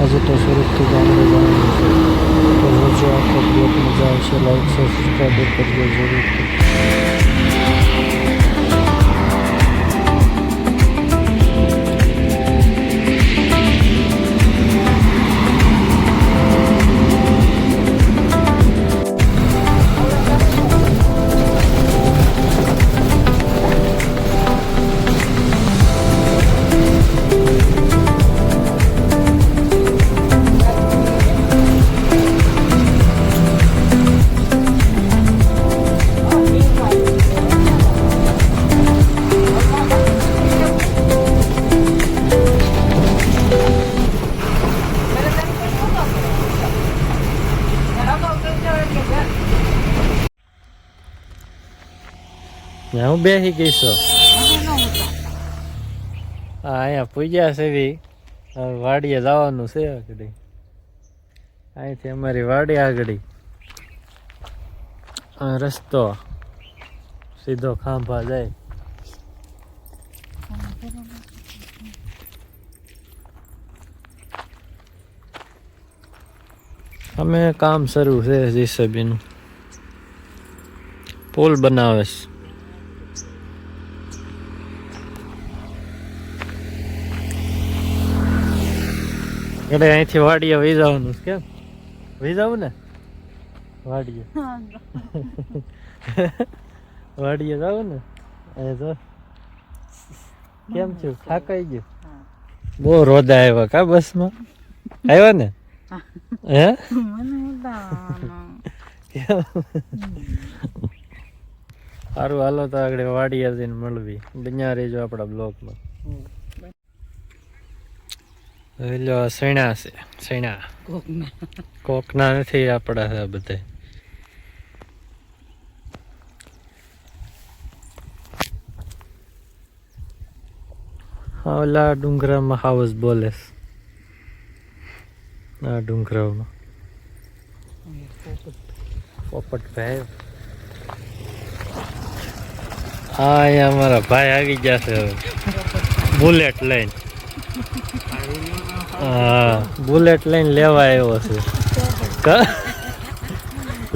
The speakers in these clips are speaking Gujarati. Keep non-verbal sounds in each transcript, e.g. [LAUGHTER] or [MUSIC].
આજે તો સુરતથી ગામડે જવાનું છે તો જોજો આખો બ્લોક મજા આવશે લાઈક સબસ્ક્રાઈબ કરજો જરૂરથી હું બેસી ગઈ છું હા, અહીંયા પૂજ્યા છે હવે વાડીએ જવાનું છે આગળ. અહીંથી અમારી વાડી આગળ. રસ્તો સીધો ખાંભા જાય. અમે કામ શરૂ છે, જીસીબીનું. પુલ બનાવે એટલે અહીંથી વાડીએ વહી જવાનું કેમ? વહી જવું ને? વાડીએ. [LAUGHS] વાડીએ જવું ને? એ જો. કેમ છું? થાકાઈ ગયું? બહુ રોદા આવ્યા કા બસમાં? આવ્યા ને? હે. સારું હાલો તો આગળ વાડીએ જઈને મળવી. બન્યા રહેજો આપણા બ્લોકમાં. લો સૈણા છે સૈણા. કોકના. નથી આપણા છે બધા. ઓલા ડુંગરામાં હાવસ બોલે. આ ડુંગરામાં પોપટભાઈ હા અહીંયા અમારા ભાઈ આવી ગયા છે હવે. બુલેટ લઈને હા. બુલેટ લઈને લેવા આવ્યો છે.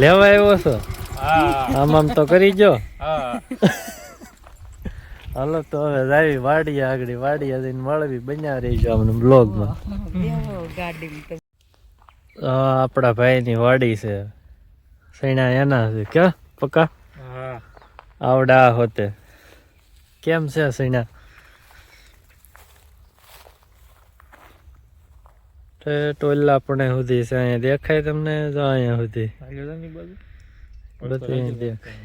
લેવા આવ્યો છો? આમ આમ તો કરી જો હાલો તો હવે જાવી વાડીએ આગળ વાડીએ જઈને મળવી બન્યા રહીજો અમને બ્લોગમાં. આપણા ભાઈની વાડી છે. સૈણા એના છે. ક્યાં? પક્કા આવડા હોતે. કેમ છે સૈણા ટોલા પણ સુધી છે અહીંયા દેખાય તમને જો અહીંયા સુધી. બધું દેખાય.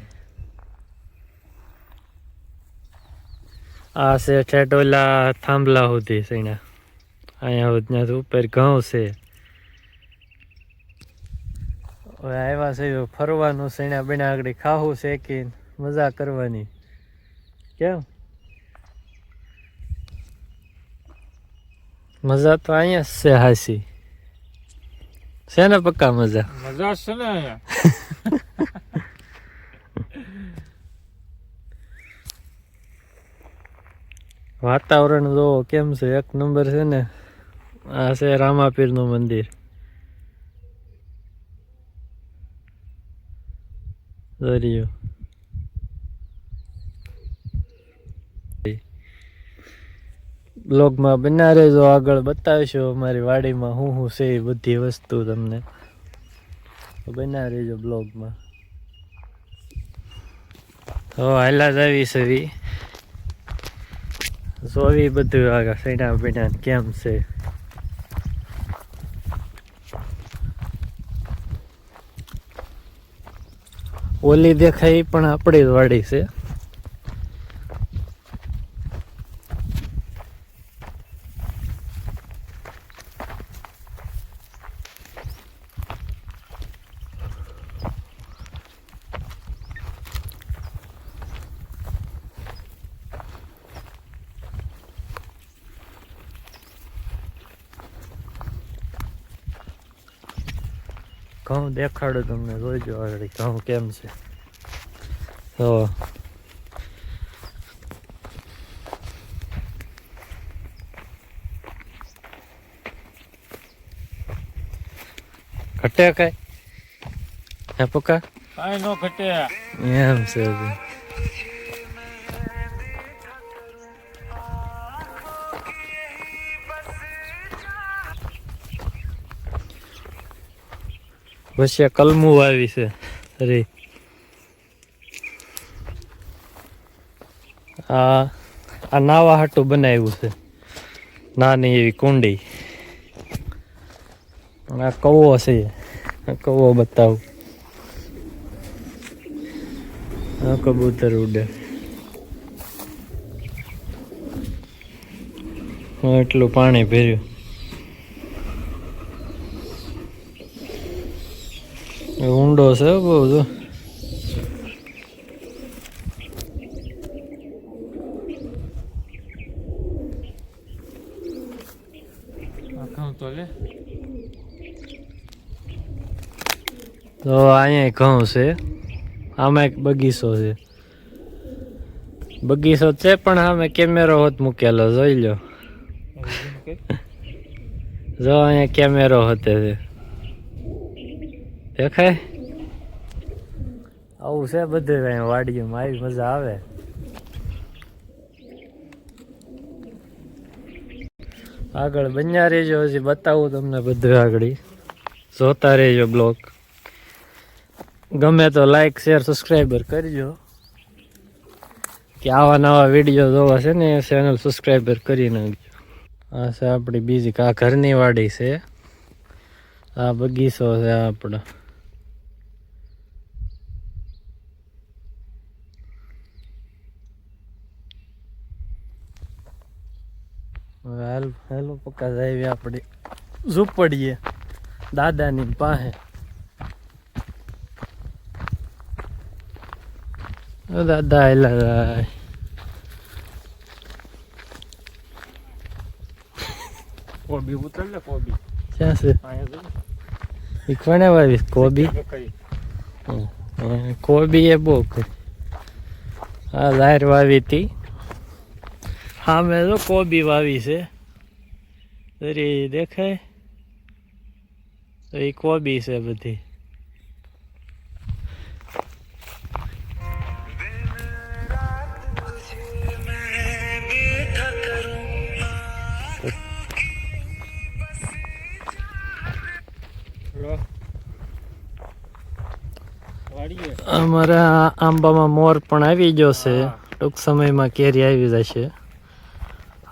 આ છે ઠેટોલા થાંભલા સુધી છે અહીંયા સુધી ત્યાંથી ઉપર ઘઉં છે. હવે આવ્યા છે ફરવાનું સૈણા બેના આગળ ખાવું શેકીને મજા કરવાની. કેમ? મજા તો અહીંયા જ છે હાસી. છે ને પક્કા મજા? મજા છે ને અહીંયા. [LAUGHS] વાતાવરણ જો કેમ છે? એક નંબર છે ને આ છે રામાપીરનું મંદિર. દરિયો. બ્લોગમાં બના રહેજો આગળ બતાવીશું અમારી વાડીમાં શું શું છે એ બધી વસ્તુ તમને. બના રહેજો બ્લોગમાં તો હાલા જ આવી સવી જોવી બધું આગળ સૈના બીના કેમ છે. ઓલી દેખાય પણ આપણી જ વાડી છે. ઘઉં દેખાડું તમને જોઈજો આગળ ઘઉં કેમ છે. તો ઘટે કઈ? હે પકા કાંઈ નો ઘટે. એમ છે. આ કલમું વાવી છે. અરે. આ આ નાવા હાટું બનાવ્યું છે. નાની એવી કુંડી. પણ આ કૌવો છે. કૌવો બતાવું. આ કબૂતર ઉડે. એટલું પાણી ભર્યું. ઊંડો છે બહુ જો તો અહીંયા ઘઉં છે આમાં એક બગીચો છે બગીચો છે પણ અમે કેમેરો હોત મૂકેલો જોઈ લો જો અહીંયા કેમેરો હોતે છે દેખાય? આવું છે બધે કઈ વાડીઓમાં આવી મજા આવે. આગળ બન્યા રહેજો, હજી બતાવું તમને બધું આગળ. જોતા રહેજો બ્લોગ. ગમે તો લાઈક શેર સબસ્ક્રાઈબર કરજો. કે આવા નવા વીડિયો જોવા છે ને, એ ચેનલ સબસ્ક્રાઈબર કરી નાખજો. આ છે આપણી બીજી આ ઘરની વાડી છે. આ બગીચો છે આપણો. હવે હાલ હાલો પક્કા જાય આપણે ઝૂંપડીએ દાદાની પાસે. દાદા હેલા કોબી ઉતર લે કોબી. ક્યાં છે? એ કોને કોબી? એ કોબી એ બહુ કરી આ લાયર વાવી હતી. હા મેં તો કોબી વાવી છે અરે દેખાય તો એ કોબી છે બધી લો વાડીએ અમારા આંબામાં મોર પણ આવી ગયો છે. હા. ટૂંક સમયમાં કેરી આવી જશે.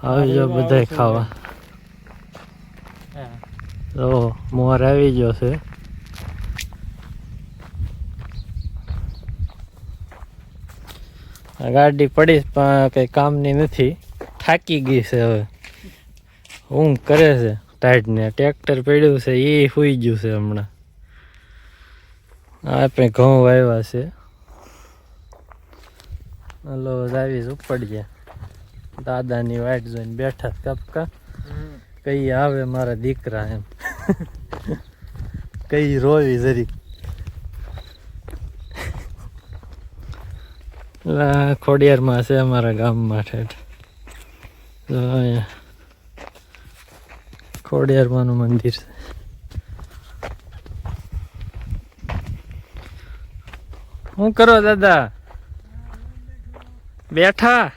આવી જાઓ બધાય ખાવા. તો મોર આવી ગયો છે. ગાડી પડી પણ કંઈ કામની નથી. થાકી ગઈ છે હવે. ઊંઘ કરે છે ટાઈટ ને ટ્રેક્ટર પડ્યું છે એ સુઈ ગયું છે હમણાં. આ આપણે ઘઉં વાવ્યા છે. હલો આવી ઉપડી ગયા દાદાની વાઈટ જોઈને બેઠા કપકા. કઈ આવે મારા દીકરા એમ. [LAUGHS] કઈ રોવી જરી. ખોડિયારમાં છે અમારા ગામમાં ઠેઠ ખોડિયારમાંનું મંદિર છે. શું કરો દાદા? બેઠા?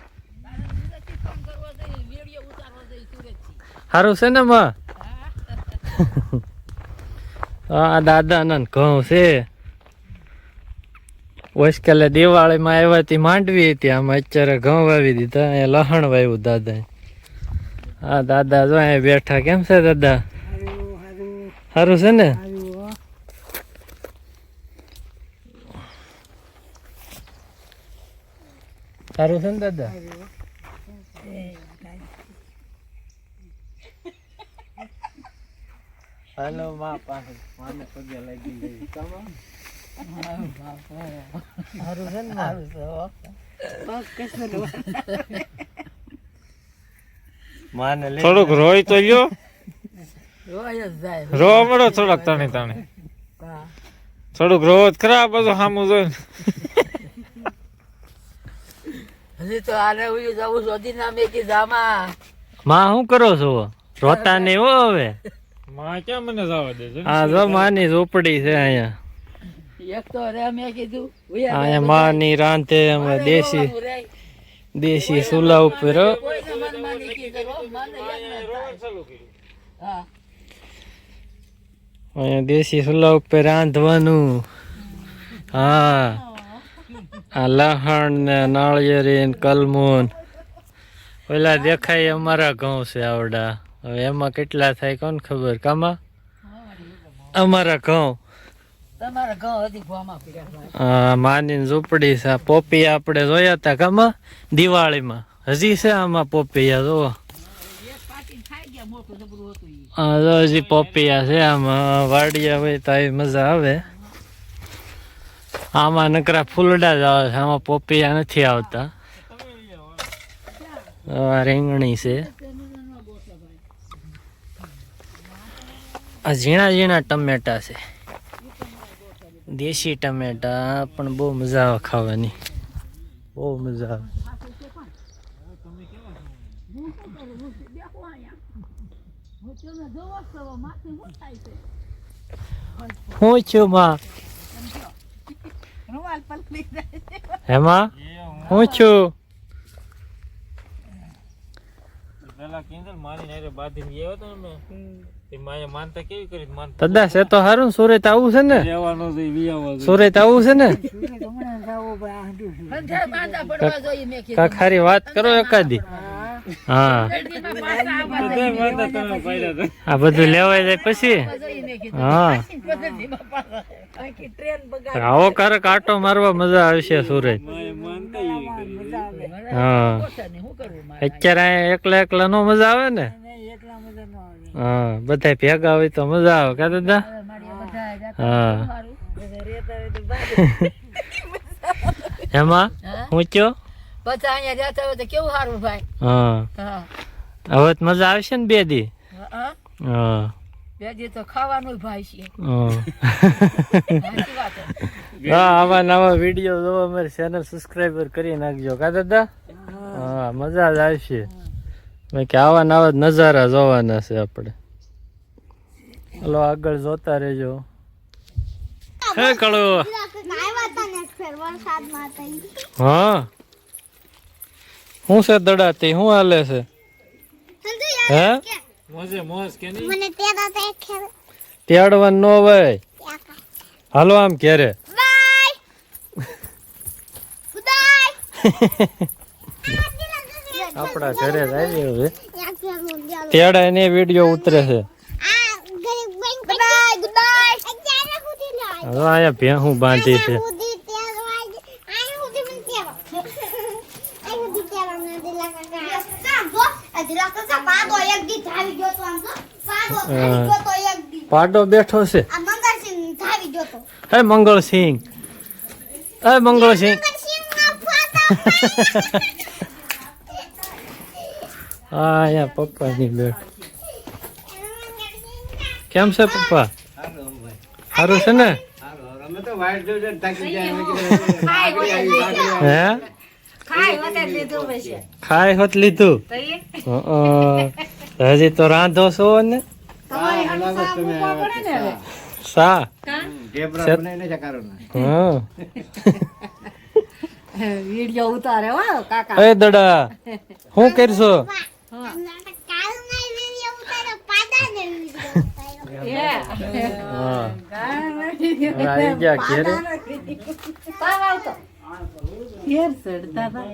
સારું છે ને માં? હા. દાદા ના ઘઉં છે. ઓસ્કેલે દિવાળીમાં આવ્યા હતી માંડવી હતી આમાં. અત્યારે ઘઉં વાવી દીધા અહીંયા લહણ વાવ્યું દાદા હા દાદા જો અહીંયા બેઠા કેમ છે દાદા? સારું છે ને? સારું છે ને દાદા? હાલો માં પાસે માને પગે લાગી ગઈ તમામ સારું છે ને સારું છે થોડુંક રોય તો લ્યો. રોવા મળો થોડાક તણે તણે. થોડુંક રોવો જ ખરા બધું સામું જોઈને. હજી તો આને હું જવું શોધી ના મેં કીધા માં માં શું કરો છો? રોતા નહીં હો હવે? માં ક્યાં મને જવા દે છે આ જો માની ઝૂંપડી છે અહીંયા. એક તો રે મેં કીધું અહીંયા માની રાંધે અમે દેશી દેશી સુલા ઉપર. અહીંયા દેશી સુલા ઉપર રાંધવાનું. હા. આ લહણ ને નાળિયેરી ને કલમુન. પેલા દેખાય અમારા ઘઉં છે આવડા. હવે એમાં કેટલા થાય કોણ ખબર? કામાં? અમારા ઘઉં. માની ઝૂંપડી છે. આ પોપિયા આપણે જોયા હતા કામાં? દિવાળીમાં. હજી છે આમાં પોપિયા જોવો હજી પોપિયા છે આમાં. વાડિયા હોય તો મજા આવે. આમાં નકરા ફૂલડા જ આવે છે. આમાં પોપિયા નથી આવતા. રીંગણી છે. આ ઝીણા ઝીણા ટમેટા છે. દેશી ટમેટા, પણ બહુ મજા આવે ખાવાની. બહુ મજા આવે. હું હેમાં? હું પેલા કેન્દ્ર મારી નારે બાંધી ગયા હતો ને મેં તે માએ માનતા કેવી કરી માનતા કદાચ છે તો હારું સુરત આવું છે ને સુરત આવું છે ને અંધાર માંદા પડવા જોઈએ મેં કીધું. કા ખારી વાત કરો એકાદી હા આ બધું લેવાય જાય પછી. હા. આવો કારક કાંટો મારવા મજા આવશે સુરત માએ માનતા એવી કરી હા? અત્યારે અહીંયા એકલા એકલા નો મજા આવે ને હા બધા ભેગા હોય તો મજા આવે કા દાદા? હા. એમાં હા? કયો? બધા અહીંયા રહેતા હોય તો કેવું સારું ભાઈ? હા. હવે તો મજા આવશે ને બે દી? હા બે દી તો ખાવાનું ભાઈ છે. હા. આવા નવા વીડિયો જોવા અમારી ચેનલ સબસ્ક્રાઈબર કરી નાખજો કા દાદા? હા મજા જ આવશે મેં કે આવા નવા નજારા જોવાના છે આપણે. હલો આગળ જોતા રહેજો. હે કળો હા. શું છે દડાતી? શું હાલે છે? હે? મોજે મોજ કે નહીં? મને તેડા તે ખેર તેડવાનું નો હોય. હાલો આમ ક્યારે બાય. [LAUGHS] ગુડાય [LAUGHS] આપણા ઘરે જ આવી હવે તેડા એને વીડિયો ઉતરે છે. હવે અહીંયા ભેહું બાંધી છે. પાડો એક દી ધાવી ગયો તો આમ તો. પાડો ધાવી ગયો તો એક દી. પાડો બેઠો છે. મંગળસિંહ ધાવી ગયો તો. હે મંગળસિંહ. હે મંગળસિંહ. હા અહીંયા પપ્પાની બેઠ કેમ છે પપ્પા? સારું છે ને? હે? ખાઈ હોત લીધું. હજી તો રાંધો છો ને? સા હા. વીડિયો ઉતારે કાકા. એ દડા શું કરશો? આવી ગયા ઘેરે ઘેર ચડતા હતા